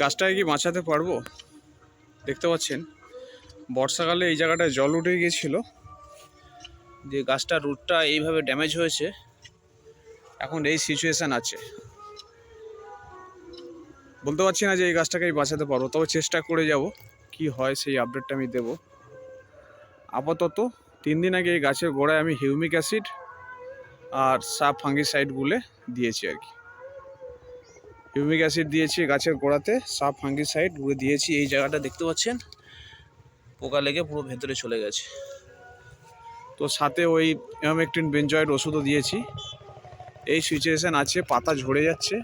গাছটাকে কি বাঁচাতে পারব? দেখতে পাচ্ছেন, বর্ষাকালে এই জায়গাটায় জল উঠে গিয়েছিল। যে গাছটার রুটটা এইভাবে ড্যামেজ হয়েছে। এখন এই সিচুয়েশান আছে। বলতে পারছি না যে এই গাছটাকে আমি বাঁচাতে পারব, তবে চেষ্টা করে যাব, কি হয় সেই আপডেটটা আমি দেব। আপাতত তিন দিন আগে এই গাছের গোড়ায় আমি হিউমিক অ্যাসিড আর সাব ফাঙ্গিসাইড গুলে দিয়েছি আর কি। হিউমিক অ্যাসিড দিয়েছি গাছের গোড়াতে সাব ফাঙ্গিসাইড ঘুরে দিয়েছি, এই জায়গাটা দেখতে পাচ্ছেন? পোকা লেগে পুরো ভেতরে চলে গেছে। তো সাথে ওই এমামেকটিন বেঞ্জয়েড ওষুধও দিয়েছি। এই সিচুয়েশান আছে, পাতা ঝরে যাচ্ছে।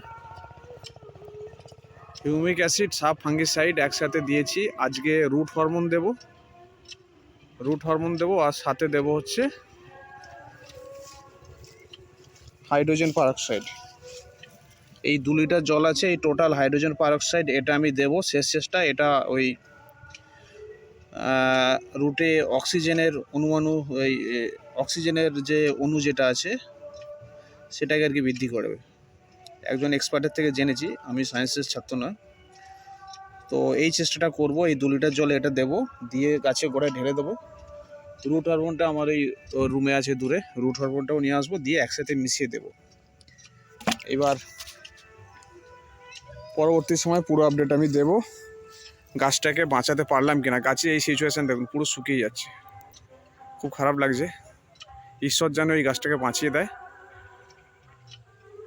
হিউমিক অ্যাসিড সাব ফাঙ্গিসাইড একসাথে দিয়েছি। আজকে রুট হরমোন দেব। রুট হরমোন দেব, আর সাথে দেব হচ্ছে হাইড্রোজেন পারক্সাইড। এই দু লিটার জল আছে, এই টোটাল হাইড্রোজেন পারক্সাইড এটা আমি দেব। শেষ শেষটা এটা ওই রুটে অক্সিজেনের অনুমানু, ওই অক্সিজেনের যে অণু যেটা আছে, সেটাকে আর কি বৃদ্ধি করবে। একজন এক্সপার্টের থেকে জেনেছি, আমি সায়েন্সের ছাত্র নয়। তো এই চেষ্টাটা করব, এই দু লিটার জলে এটা দেবো, দিয়ে গাছে গোড়ায় ঢেলে দেবো। রুট হরমোনটা আমার এই রুমে আছে দূরে রুট হরমোনটাও নিয়ে আসব, দিয়ে একসাথে মিশিয়ে দেবো। এবার পরবর্তী সময় পুরো আপডেট আমি দেব। গাছটাকে বাঁচাতে পারলাম কিনা, গাছে এই সিচুয়েশান দেখুন, পুরো শুকিয়ে যাচ্ছে। খুব খারাপ লাগছে। ঈশ্বর যেন এই গাছটাকে বাঁচিয়ে দেয়।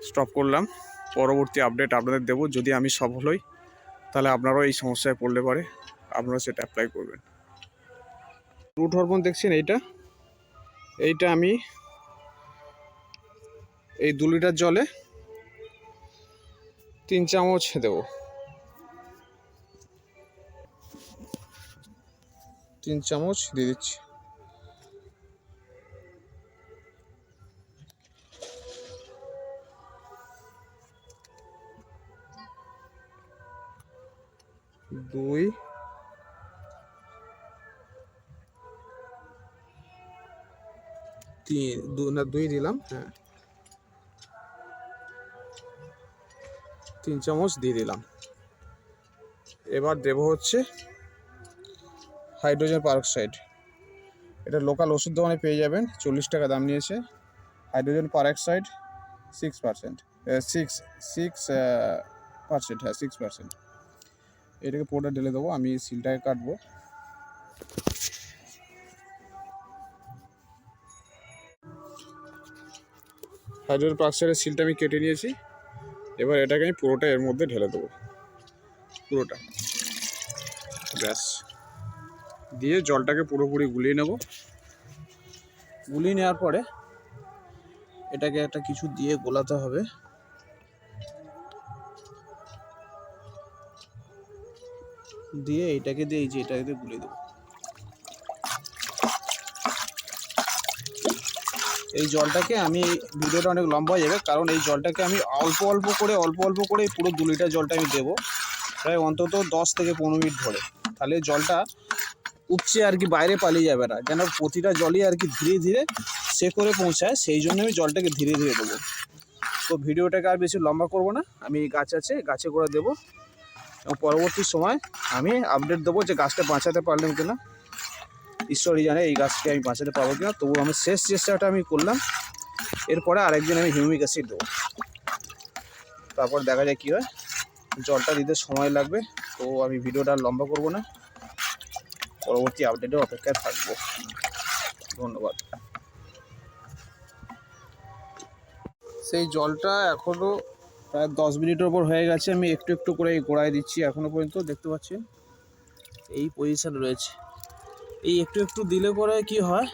স্টপ করলাম। পরবর্তী আপডেট আপনাদের দেবো। যদি আমি সফল হই, তাহলে আপনারাও এই সমস্যায় পড়লে পারে। আপনারা সেটা অ্যাপ্লাই করবেন। রুট হরমোন দেখছেন এইটা? এইটা আমি এই দু লিটার জলে তিন চামচ দেবো। তিন চামচ দিয়ে দিচ্ছি। দুই। তিন দু- না দুই দিলাম হ্যাঁ। তিন চামচ দিয়ে দিলাম। এবার দেবো হচ্ছে হাইড্রোজেন পারক্সাইড। এটা লোকাল ওষুধ দোকানে পেয়ে যাবেন, চল্লিশ টাকা দাম নিয়েছে। Hydrogen peroxide six percent six six percent হ্যাঁ সিক্স পার্সেন্ট এটাকে পোটা ঢেলে দেবো, আমি সিলটাকে কাটবো। হাইড্রোজেন পারক্সাইডের সিলটা আমি কেটে নিয়েছি। এবার এটাকে আমি পুরোটা এর মধ্যে ঢেলে দেবো। পুরোটা। ব্যাস। দিয়ে জলটাকে পুরোপুরি গুলিয়ে নেব। গুলিয়ে নেওয়ার পরে এটাকে একটা কিছু দিয়ে গোলাতে হবে। দিয়ে এটাকে দিয়ে এই যে এটাকে দিয়ে গুলিয়ে দেবো। এই জলটাকে আমি, ভিডিওটা অনেক লম্বা হয়ে যাবে, কারণ এই জলটাকে আমি অল্প অল্প করে, অল্প অল্প করে পুরো দু লিটার জলটা আমি দেবো, প্রায় অন্তত দশ থেকে পনেরো মিনিট ধরে। তাহলে জলটা উপচে আর কি বাইরে পালিয়ে যাবে না যেন প্রতিটা জলই আর কি ধীরে ধীরে সে করে পৌঁছায়, সেই জন্য আমি জলটাকে ধীরে ধীরে দেবো। তো ভিডিওটাকে আর বেশি লম্বা করব না, আমি গাছ আছে, গাছে করে দেবো। এবং পরবর্তী সময় আমি আপডেট দেবো যে গাছটা বাঁচাতে পারলাম কিনা। ঈশ্বরই জানে এই গাছকে আমি বাঁচাতে পারব কিনা। তবু আমি শেষ চেষ্টাটা আমি করলাম, এরপরে আরেকদিন আমি হিউমিক অ্যাসিড দেবো। তারপর দেখা যায় কী হয়। জলটা দিতে সময় লাগবে, তো আমি ভিডিওটা লম্বা করব না। পরবর্তী আপডেটের অপেক্ষায় থাকব। ধন্যবাদ। সেই জলটা এখনও প্রায় দশ মিনিটের ওপর হয়ে গেছে। আমি একটু একটু করে গোড়ায় দিচ্ছি এখনও পর্যন্ত, দেখতে পাচ্ছেন? এই পজিশান রয়েছে। এই একটু একটু দিলে পরে কি হয়?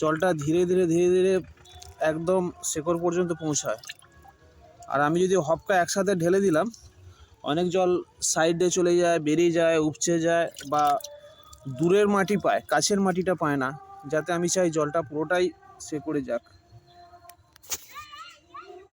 জলটা ধীরে ধীরে ধীরে ধীরে একদম শেকড় পর্যন্ত পৌঁছায়। আর আমি যদি হপকা একসাথে ঢেলে দিলাম, অনেক জল সাইডে চলে যায়, বেরিয়ে যায়, উপচে যায় বা দূরের মাটি পায়, কাছের মাটিটা পায় না, যাতে আমি চাই জলটা পুরোটাই সে করে যাক।